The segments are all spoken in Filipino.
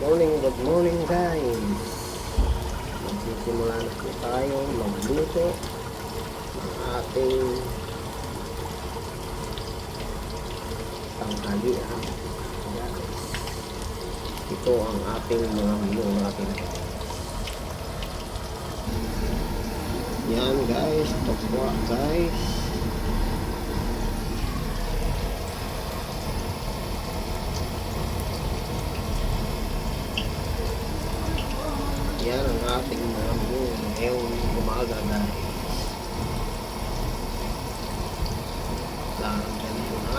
morning, good morning guys. Magsisimula na po tayo magluto ng ating tanghalian. Guys. Ito ang ating mga menu natin. Yan guys, tokwa guys. Yan ang ating mga menu ngayong umaga guys.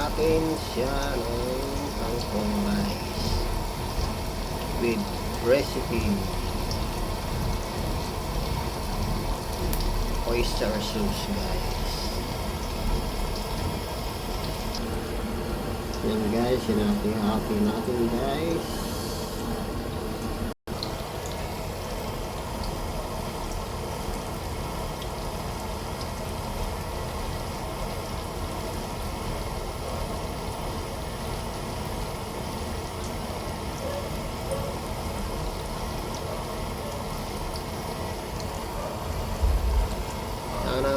Natin siya ng kangkong guys. With recipe. Oyster sauce guys. Yan guys, sinati-hati natin guys.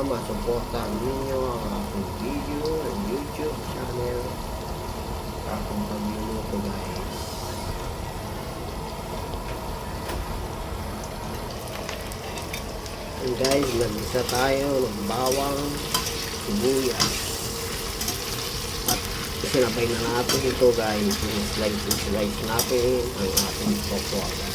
Sana masuportahan ninyo ang aking video and YouTube channel akong pagluluto guys. And guys, nag-isa tayo ng bawang, sibuyas. At sinabay na natin ito guys. Slice slice natin ang ating tokwa guys.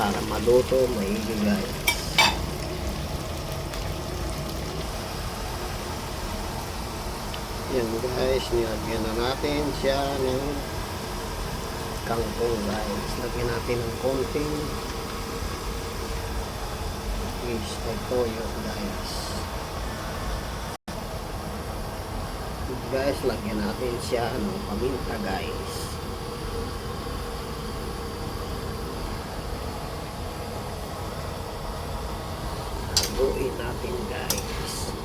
Para maluto maigi guys. Yan guys, nilagyan na natin siya ng kangkong guys. Lagyan natin ng konting fish ay toyo guys. Guys, lagyan natin siya ng paminta guys. Haluin natin guys.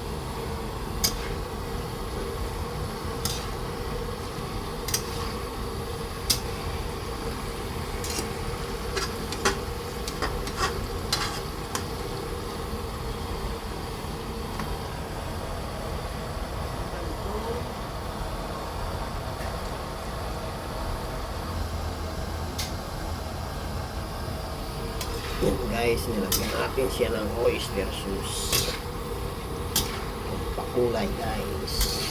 Yan guys, nilagyan natin siya ng oyster sauce. Pakulay guys.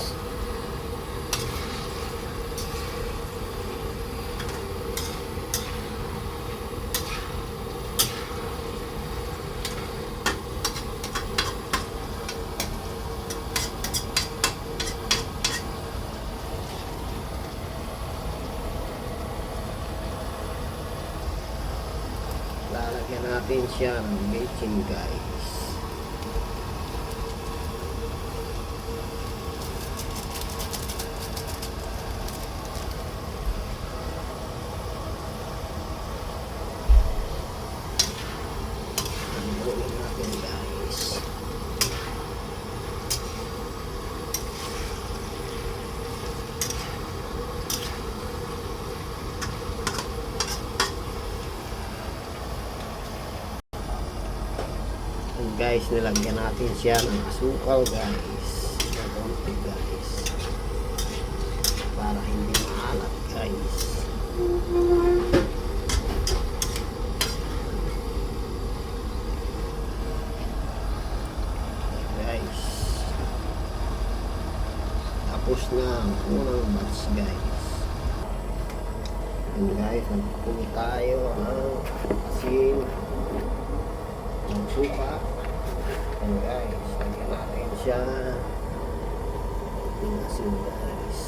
Lalagyan natin siya ng bechin guys. Haluin natin guys. And guys, nilagyan natin siya ng asukal guys. Na konti guys. Para hindi maalat guys. Guys. Tapos na ang unang batch guys. And guys, nagpuli tayo ng asin, ng suka. And guys, lagyan natin siya ng asin guys.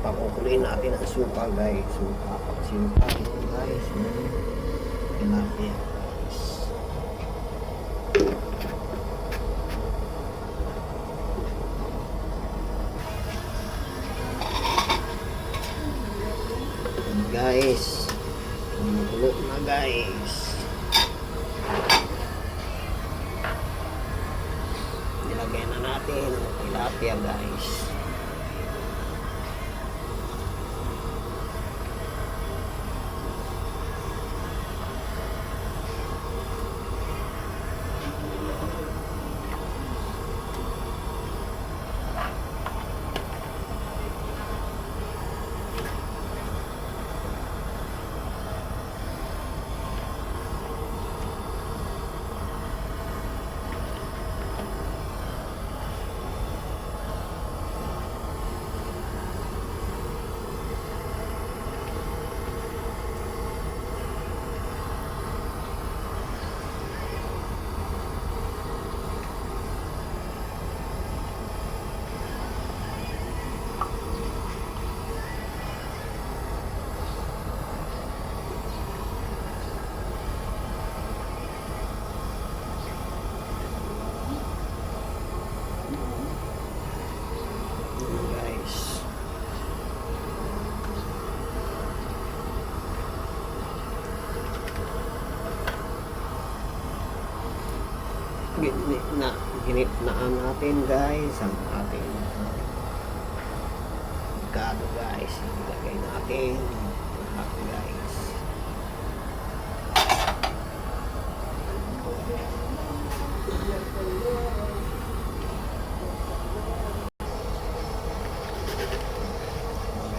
Pakukulin natin ang suka guys. Suka, pagsimpa ito guys. Tilapia guys. And guys, kumukulo na guys. Nilagay na natin ang tilapia guys. Ayan, guys. Ginit na, ginit na natin guys, ang ating gado guys. Ilagay natin lahat guys.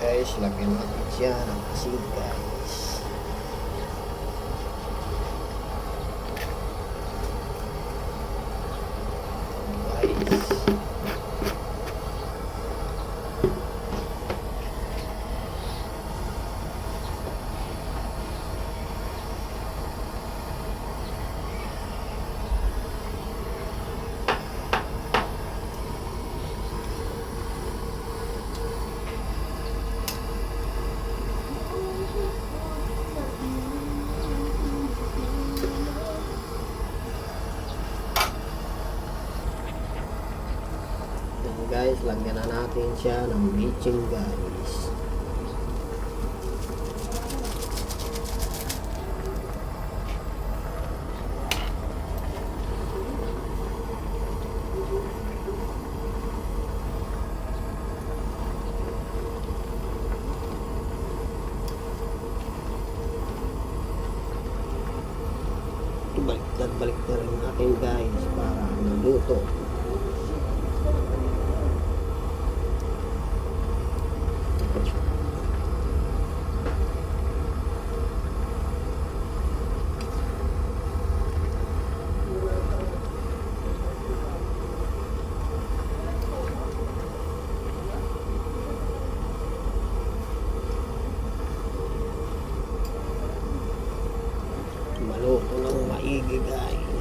Guys, lagyan natin siya ng asin. Guys. Yan guys, lagyan na natin siya ng bleaching guys. Baliktad-balik na rin natin guys para maluto. Maluto ng maigi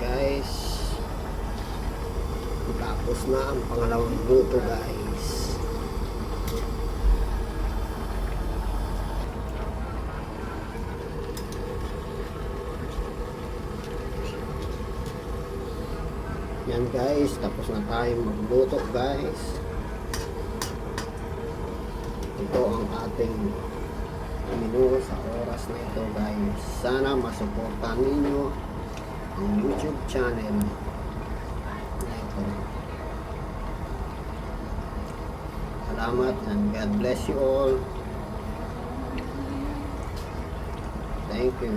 guys Tapos na ang pangalawang luto guys. Yan guys, tapos na tayo magluto guys. Ito ang ating menu sa oras na ito guys. Sana masuportahan ninyo ang YouTube channel na ito. Salamat and God bless you all. Thank you.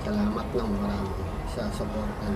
Salamat ng marami sa suportan.